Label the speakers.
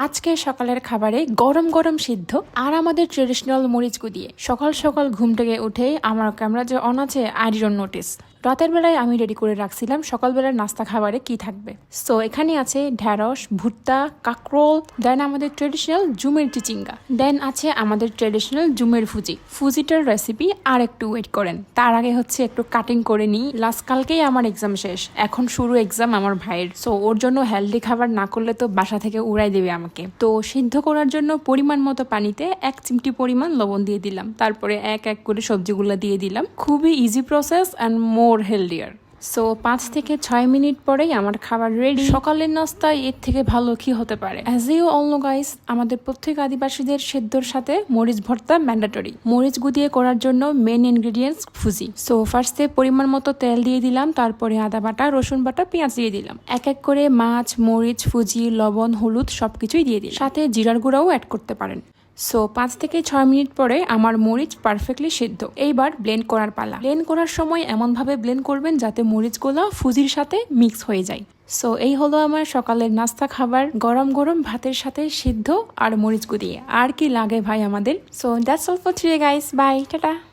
Speaker 1: আজকে সকালের খাবারে গরম গরম সিদ্ধ আর আমাদের ট্রেডিশনাল মরিচ দিয়ে সকাল সকাল ঘুম থেকে উঠে আমার ক্যামেরা যে অন আছে আই নোটিস রাতের বেলায় আমি রেডি করে রাখছিলাম সকালবেলার নাস্তা খাবারে কি থাকবে। সো এখানে আছে ঢ্যাঁড়স, ভুট্টা, কাকরোল দেন আমাদের ট্রেডিশনাল জুমের চিচিঙ্গা দেন আছে আমাদের ট্রেডিশনাল জুমের ফুজি। ফুজিটার রেসিপি আর একটু ওয়েট করেন। তার আগে হচ্ছে একটু কাটিং করে নিই। লাস্ট কালকেই আমার এক্সাম শেষ। এখন শুরু এক্সাম আমার ভাইয়ের। সো ওর জন্য হেলদি খাবার না করলে তো বাসা থেকে উড়াই দেবে আমাকে। তো সিদ্ধ করার জন্য পরিমাণ মতো পানিতে এক চিমটি পরিমাণ লবণ দিয়ে দিলাম। তারপরে এক এক করে সবজিগুলো দিয়ে দিলাম। খুবই easy process and more healthier. So পাঁচ থেকে ছয় মিনিট পরেই আমার খাবার রেডি সকালের নাস্তায় এর থেকে ভালো কি হতে পারে? As you all know guys আমাদের প্রত্যেক আদিবাসীদের সেদ্ধর সাথে মরিচ ভর্তা ম্যান্ডাটরি মরিচ গুদিয়ে করার জন্য মেন ইনগ্রিডিয়েন্টস ফুজি সো ফার্স্টে পরিমাণ মতো তেল দিয়ে দিলাম তারপরে আদা বাটা রসুন বাটা পেঁয়াজ দিয়ে দিলাম। এক এক করে মাছ মরিচ ফুজি লবণ হলুদ সবকিছুই দিয়ে দিলাম। সাথে জিরার গুঁড়াও অ্যাড করতে পারেন। সো পাঁচ থেকে ছয় মিনিট পরে আমার মরিচ পারফেক্টলি সিদ্ধ। এইবার ব্লেন্ড করার পালা। ব্লেন্ড করার সময় এমনভাবে ব্লেন্ড করবেন যাতে মরিচগুলো ফুজির সাথে মিক্স হয়ে যায়। সো এই হলো আমার সকালের নাস্তা খাবার। গরম গরম ভাতের সাথে সিদ্ধ আর মরিচ দিয়ে আর কি লাগে ভাই আমাদের? So that's all for today guys bye tata